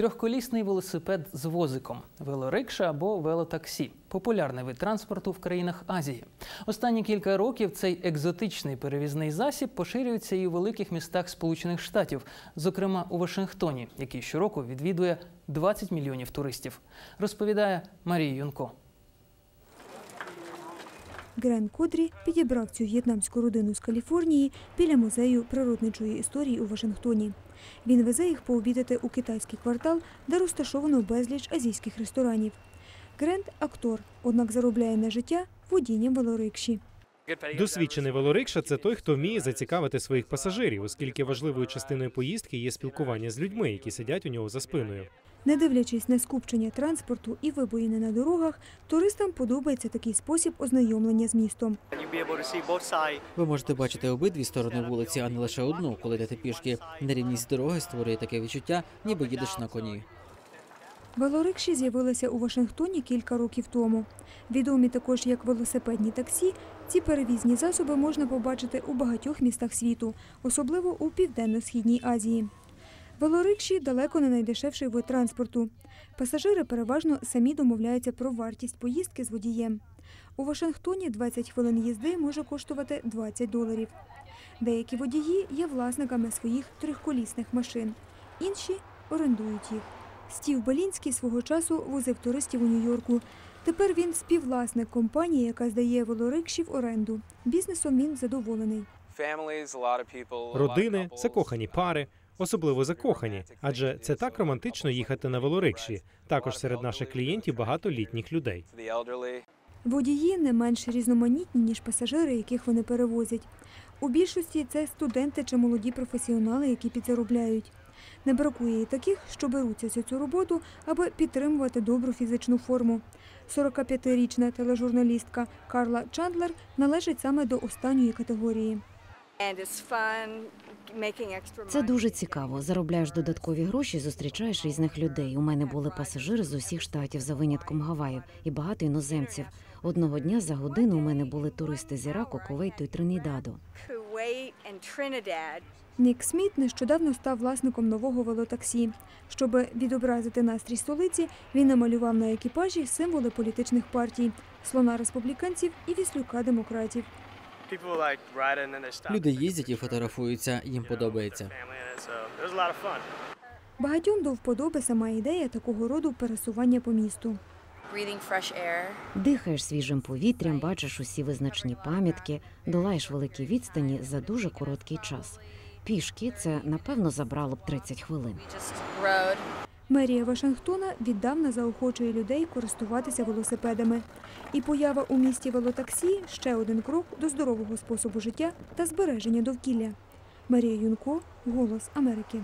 Трьохколісний велосипед з возиком, велорикша або велотаксі популярний вид транспорту в країнах Азії. Останні кілька років цей екзотичний перевізний засіб поширюється і у великих містах Сполучених Штатів, зокрема у Вашингтоні, який щороку відвідує 20 мільйонів туристів. Розповідає Марія Юнко. Грен Кодрі підібрав цю в'єтнамську родину з Каліфорнії біля музею природничої історії у Вашингтоні. Він везе їх пообідати у китайський квартал, де розташовано безліч азійських ресторанів. Грент актор, однак заробляє на життя водінням велорикші. Досвідчений велорикша це той, хто вміє зацікавити своїх пасажирів, оскільки важливою частиною поїздки є спілкування з людьми, які сидять у нього за спиною. Не дивлячись на скупчення транспорту і вибоїни на дорогах, туристам подобається такий спосіб ознайомлення з містом. Ви можете бачити обидві сторони вулиці, а не лише одну, коли йдете пішки. Нерівність дороги створює таке відчуття, ніби їдеш на коні. Велорикші з'явилися у Вашингтоні кілька років тому. Відомі також як велосипедні таксі, ці перевізні засоби можна побачити у багатьох містах світу, особливо у Південно-Східній Азії. Велорикші далеко не найдешевший вид транспорту. Пасажири переважно самі домовляються про вартість поїздки з водієм. У Вашингтоні 20 хвилин їзди може коштувати 20 доларів. Деякі водії є власниками своїх трьохколісних машин, інші орендують їх. Стів Белінський свого часу возив туристів у Нью-Йорку. Тепер він співвласник компанії, яка здає велорикші в оренду. Бізнесом він задоволений. Родини, couples. закохані пари, особливо закохані, адже це так романтично їхати на велорикші. Також серед наших клієнтів багато літніх людей. Водії не менш різноманітні, ніж пасажири, яких вони перевозять. У більшості це студенти чи молоді професіонали, які підзаробляють. Не бракує і таких, що беруться за цю роботу, аби підтримувати добру фізичну форму. 45-річна тележурналістка Карла Чандлер належить саме до останньої категорії. Це дуже цікаво. Заробляєш додаткові гроші, зустрічаєш різних людей. У мене були пасажири з усіх штатів за винятком Гаваїв і багато іноземців. Одного дня за годину у мене були туристи з Іраку, Кувейту і Тринідаду. Нік Сміт нещодавно став власником нового велотаксі. Щоб відобразити настрій столиці, він намалював на екіпажі символи політичних партій слона республіканців і віслюка демократів. Люди їздять і фотографуються, їм подобається. Багатьом до вподоби сама ідея такого роду пересування по місту. Дихаєш свіжим повітрям, бачиш усі визначні пам'ятки, долаєш великі відстані за дуже короткий час. Пішки це напевно забрало б 30 хвилин. Мерія Вашингтона віддавна заохочує людей користуватися велосипедами. І поява у місті велотаксі ще один крок до здорового способу життя та збереження довкілля. Марія Юнко, Голос Америки.